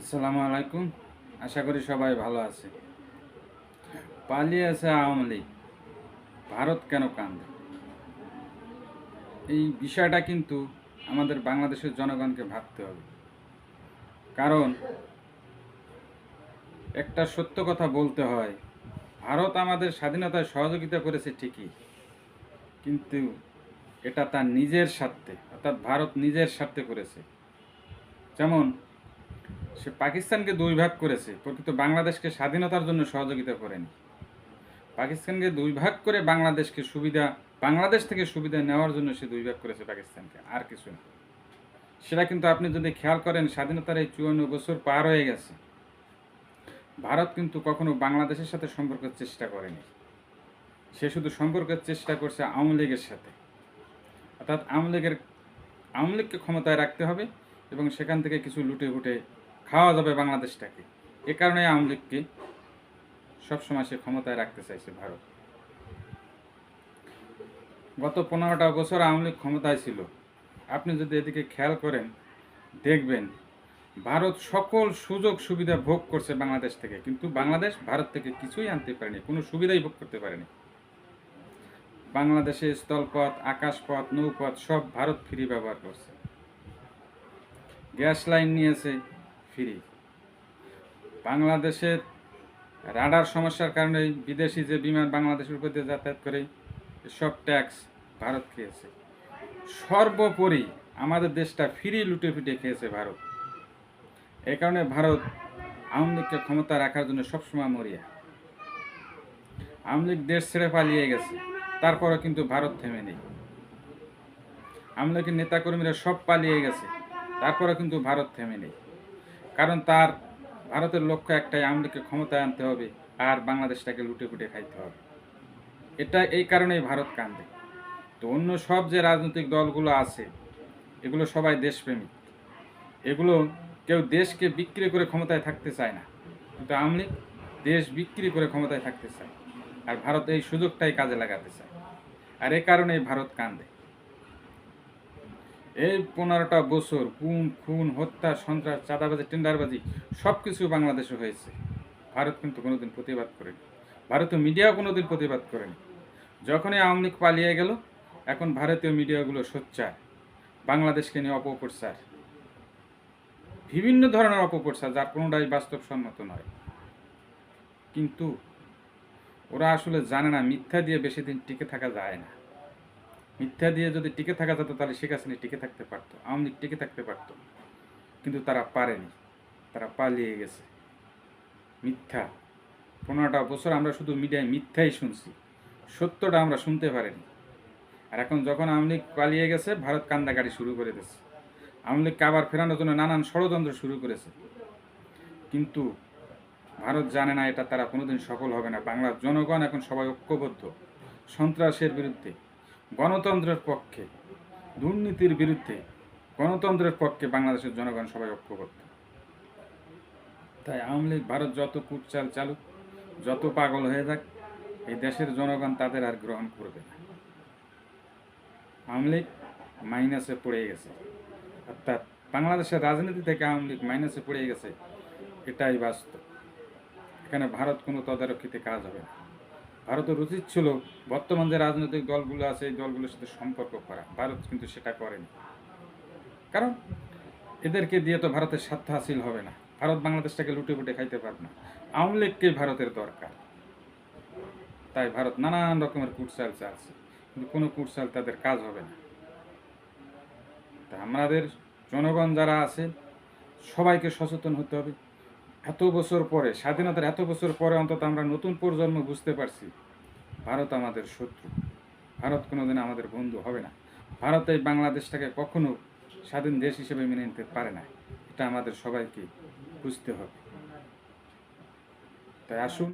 আসসালামু আলাইকুম। আশা করি সবাই ভালো আছে। পালিয়ে আছে আওয়ামী লীগ। ভারত কেন কান্দে এই বিষয়টা কিন্তু আমাদের বাংলাদেশের জনগণকে ভাবতে হবে। কারণ একটা সত্য কথা বলতে হয়, ভারত আমাদের স্বাধীনতায় সহযোগিতা করেছে ঠিকই, কিন্তু এটা তার নিজের স্বার্থে, অর্থাৎ ভারত নিজের স্বার্থে করেছে। যেমন সে পাকিস্তানকে দুই ভাগ করেছে, প্রকৃত বাংলাদেশকে স্বাধীনতার জন্য সহযোগিতা করেনি। পাকিস্তানকে দুই ভাগ করে বাংলাদেশকে সুবিধা, বাংলাদেশ থেকে সুবিধা নেওয়ার জন্য সে দুই ভাগ করেছে পাকিস্তানকে, আর কিছু না। সেটা কিন্তু আপনি যদি খেয়াল করেন, স্বাধীনতার এই চুয়ান্ন বছর পার হয়ে গেছে। ভারত কিন্তু কখনো বাংলাদেশের সাথে সম্পর্কের চেষ্টা করেনি। সে শুধু সম্পর্কের চেষ্টা করছে আওয়ামী লীগের সাথে। অর্থাৎ আওয়ামী লীগের, আওয়ামী লীগকে ক্ষমতায় রাখতে হবে এবং সেখান থেকে কিছু লুটে ফুটে খাওয়া যাবে বাংলাদেশটাকে। এ কারণে আওয়ামী লীগকে সবসময় সে ক্ষমতায় রাখতে চাইছে ভারত। গত পনেরোটা বছর আওয়ামী লীগ ক্ষমতায় ছিল। আপনি যদি এদিকে খেয়াল করেন, দেখবেন ভারত সকল সুযোগ সুবিধা ভোগ করছে বাংলাদেশ থেকে। কিন্তু বাংলাদেশ ভারত থেকে কিছুই আনতে পারেনি, কোনো সুবিধাই ভোগ করতে পারেনি। বাংলাদেশে স্থলপথ, আকাশপথ, নৌপথ সব ভারত ফ্রি ব্যবহার করছে। গ্যাস লাইন নিয়েছে ফ্রি বাংলাদেশের রাডার সমস্যার কারণে বিদেশি যে বিমান বাংলাদেশের উপর দিয়ে যাতায়াত করে সব ট্যাক্স ভারত খেয়েছে। সর্বোপরি আমাদের দেশটা ফ্রি লুটে ফুটে খেয়েছে ভারত। এই কারণে ভারত আওয়ামী লীগকে ক্ষমতা রাখার জন্য সবসময় মরিয়া। আওয়ামী লীগ দেশ ছেড়ে পালিয়ে গেছে তারপরে কিন্তু ভারত থেমে নেই। আওয়ামী লীগের নেতাকর্মীরা সব পালিয়ে গেছে তারপরে কিন্তু ভারত থেমে নেই। কারণ তার ভারতের লক্ষ্য একটাই আওয়ামী ক্ষমতায় আনতে হবে আর বাংলাদেশটাকে লুটে ফুটে খাইতে হবে। এটা এই কারণেই ভারত কান্দে তো অন্য সব যে রাজনৈতিক দলগুলো আছে, এগুলো সবাই দেশপ্রেমিক। এগুলো কেউ দেশকে বিক্রি করে ক্ষমতায় থাকতে চায় না, কিন্তু আওয়ামী লীগ দেশ বিক্রি করে ক্ষমতায় থাকতে চায়। আর ভারত এই সুযোগটাই কাজে লাগাতে চায়। আর এ কারণেই ভারত কান্দে এই পনেরোটা বছর গুম, খুন, হত্যা, সন্ত্রাস, চাঁদাবাজি, টেন্ডারবাজি সব কিছু বাংলাদেশে হয়েছে। ভারত কিন্তু কোনোদিন প্রতিবাদ করেনি। ভারতীয় মিডিয়াও কোনোদিন প্রতিবাদ করেনি। যখনই আওয়ামী লীগ পালিয়ে গেল, এখন ভারতীয় মিডিয়াগুলো সোচ্চার। বাংলাদেশকে নিয়ে অপপ্রচার। বিভিন্ন ধরনের অপপ্রচার, যার কোনোটাই বাস্তবসম্মত নয়। কিন্তু ওরা আসলে জানে না, মিথ্যা দিয়ে বেশি দিন টিকে থাকা যায় না। মিথ্যা দিয়ে যদি টিকে থাকা যেত, তাহলে শেখ হাসিনা টিকে থাকতে পারতো, আওয়ামী লীগ টিকে থাকতে পারতো। কিন্তু তারা পারেনি, তারা পালিয়ে গেছে। মিথ্যা। পনেরোটা বছর আমরা শুধু মিডিয়ায় মিথ্যাই শুনছি, সত্যটা আমরা শুনতে পারিনি। আর এখন যখন আওয়ামী লীগ পালিয়ে গেছে, ভারত কান্দাকাটি শুরু করে দিয়েছে। আওয়ামী লীগকে আবার ফেরানোর জন্য নানান ষড়যন্ত্র শুরু করেছে। কিন্তু ভারত জানে না, এটা তারা কোনোদিন সফল হবে না। বাংলার জনগণ এখন সবাই ঐক্যবদ্ধ, সন্ত্রাসের বিরুদ্ধে। গণতন্ত্রের পক্ষে, দুর্নীতির বিরুদ্ধে গণতন্ত্রের পক্ষে বাংলাদেশের জনগণ সবাই ঐক্যবদ্ধ। তাই আওয়ামী লীগ, ভারত যত কুটচাল চালুক, যত পাগল হয়ে যাক এই দেশের জনগণ তাদের আর গ্রহণ করবে না। আওয়ামী লীগ মাইনাসে পড়ে গেছে। অর্থাৎ বাংলাদেশের রাজনীতি থেকে আওয়ামী লীগ মাইনাসে পড়ে গেছে, এটাই বাস্তব। এখানে ভারত কোনো তদারকিতে কাজ হবে না। ভারতের উচিত ছিল, বর্তমান যে রাজনৈতিক দলগুলো আছে, এই দলগুলোর সাথে সম্পর্ক করা। ভারত কিন্তু সেটা করেনি। কারণ এদেরকে দিয়ে তো ভারতের স্বার্থ হাসিল হবে না। ভারত বাংলাদেশটাকে লুটে ফুটে খাইতে পারবে না। আওয়ামী লীগকেই ভারতের দরকার। তাই ভারত নানান রকমের কুটচাল চালছে। কিন্তু কোনো কুটচাল তাদের কাজ হবে না। তা আমাদের জনগণ যারা আছে, সবাইকে সচেতন হতে হবে। এত বছর পরে, স্বাধীনতার এত বছর পরে অন্তত আমরা নতুন প্রজন্ম বুঝতে পারছি, ভারত আমাদের শত্রু। ভারত কোনোদিন আমাদের বন্ধু হবে না। ভারত এই বাংলাদেশটাকে কখনো স্বাধীন দেশ হিসেবে মেনে নিতে পারে না। এটা আমাদের সবাইকে বুঝতে হবে। তাই আসুন।